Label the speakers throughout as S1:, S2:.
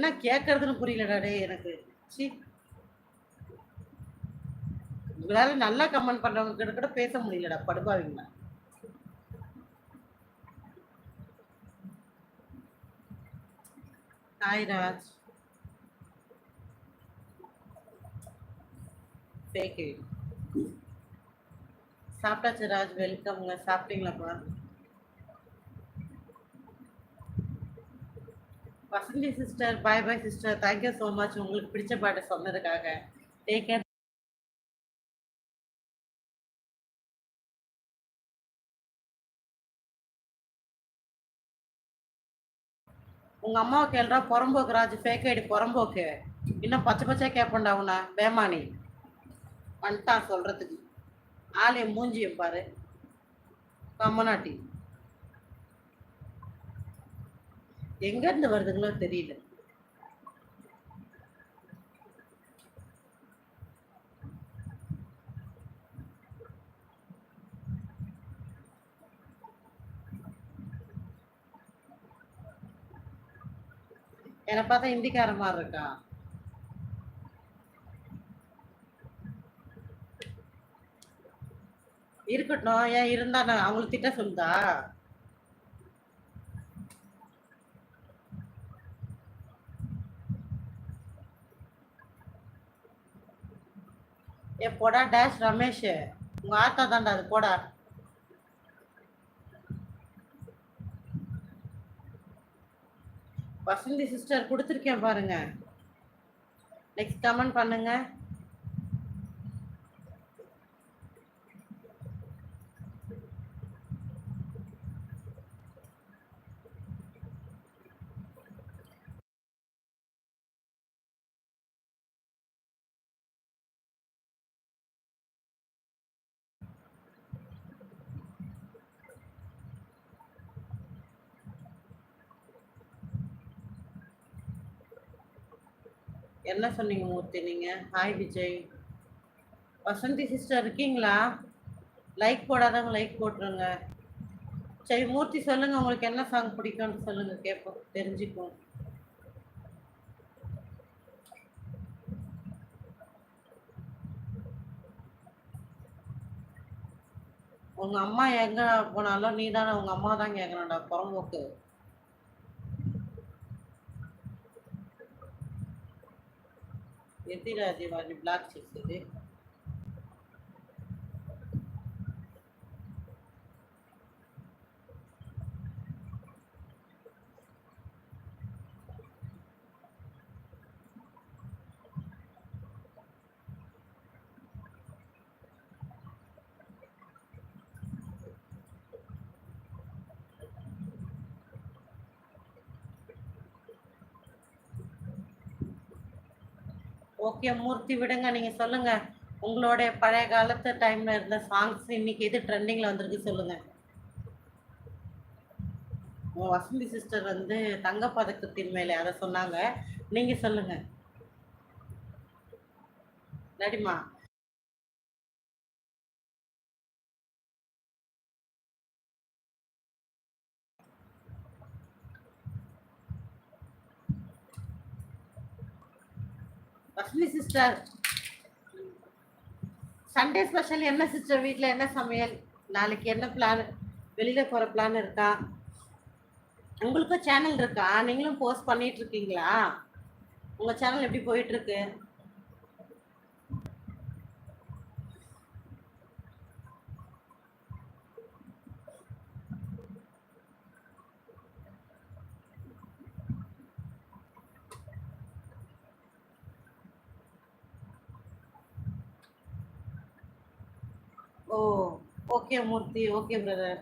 S1: என்ன கேட்கறதுன்னு புரியலடா டே எனக்கு. சி உங்களால நல்லா கமெண்ட் பண்றவங்க கிட்ட கூட பேச முடியலடா படுபாவீங்களா? ஹாய் ராஜ் சாப்பிட்டாச்சு ராஜ் வெல்கம்ங்க சாப்பிட்டீங்களாப்பா Vasanthi sister bye bye sister thank you so much உங்களுக்கு பிடிச்ச பாட்டை சொன்னதுக்காக. டேக் கேர் உங்க அம்மாவை கேள்றா புறம்போக்கு ராஜ் ஃபேக் ஐடி புறம்போக்கு. இன்னும் பச்சை பச்சையா கேட்பண்டா உன்னை. பேமானி. வந்துட்டான் சொல்றதுக்கு. ஆலயம் மூஞ்சியும் பாரு. கம்மநாட்டி எங்க இருந்து வருதுங்களோ தெரியல. என்னை பார்த்தா இந்திக்கார மாதிரி இருக்கா? இருக்கட்டும் ஏன் இருந்தா நான் அவங்களுக்கு திட்ட சொல்லுதா? ஏ போடா டேஷ் ரமேஷ். உங்க ஆத்தா தான்டா அது போடா. வசந்தி சிஸ்டர் கொடுத்துருக்கேன் பாருங்க. நெக்ஸ்ட் கமெண்ட் பண்ணுங்க. என்ன சொன்னீங்க மூர்த்தி நீங்க? ஹாய் விஜய். வசந்தி சிஸ்டர் இருக்கீங்களா? லைக் போடாதவங்க லைக் போட்டுருங்க. சரி மூர்த்தி சொல்லுங்க உங்களுக்கு என்ன சாங் பிடிக்கும்னு சொல்லுங்க கேட்போம் தெரிஞ்சுக்குவோம். உங்க அம்மா எங்க போனாலும் நீ தானே உங்க அம்மா தான் கேட்கணும்டா புறம்போக்கு. ఎదిరాజీ వారిని బ్లాక్ చేసింది ஓகே மூர்த்தி விடுங்க. நீங்க சொல்லுங்க. உங்களோட பழைய காலத்து டைம்ல இருந்த சாங்ஸ் இன்னைக்கு எது ட்ரெண்டிங்ல வந்திருக்கு சொல்லுங்க. வசந்தி சிஸ்டர் வந்து தங்க பதக்கத்தின் மேலே அதை சொன்னாங்க. நீங்க சொல்லுங்க. நடிமா வசந்தி சிஸ்டர் சண்டே ஸ்பெஷல் என்ன சிஸ்டர் வீட்டில் என்ன சமையல்? நாளைக்கு என்ன பிளான் வெளியில் போகிற பிளான் இருக்கா? உங்களுக்கும் சேனல் இருக்கா? நீங்களும் போஸ்ட் பண்ணிகிட்ருக்கீங்களா உங்கள் சேனல் எப்படி போயிட்டுருக்கு இருக்கு oh okay Murthy okay brother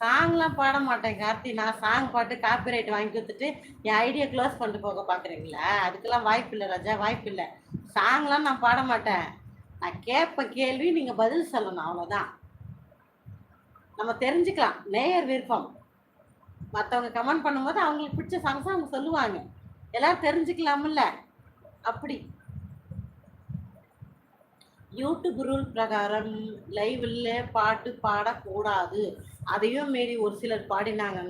S1: சாங்லாம் பாட மாட்டேன் கார்த்தி. நான் சாங் பாட்டு காப்பிரைட் வாங்கி கொடுத்துட்டு என் ஐடியா க்ளோஸ் பண்ணிட்டு போக பார்க்குறீங்களா அதுக்கெல்லாம் வாய்ப்பு இல்லை ராஜா வாய்ப்பு இல்லை. சாங்லாம் நான் பாட மாட்டேன். நான் கேட்ப கேள்வி நீங்கள் பதில் சொல்லணும் அவ்வளோதான் நம்ம தெரிஞ்சுக்கலாம். நேயர் விருப்பம். மற்றவங்க கமெண்ட் பண்ணும்போது அவங்களுக்கு பிடிச்ச சாங்ஸ் அவங்க சொல்லுவாங்க. எல்லோரும் தெரிஞ்சுக்கலாம்ல. அப்படி. யூடியூப் ரூல் பிரகாரம் லைவ்ல பாட்டு பாடக்கூடாது. அதையும் மீறி ஒரு சிலர் பாடினாங்க.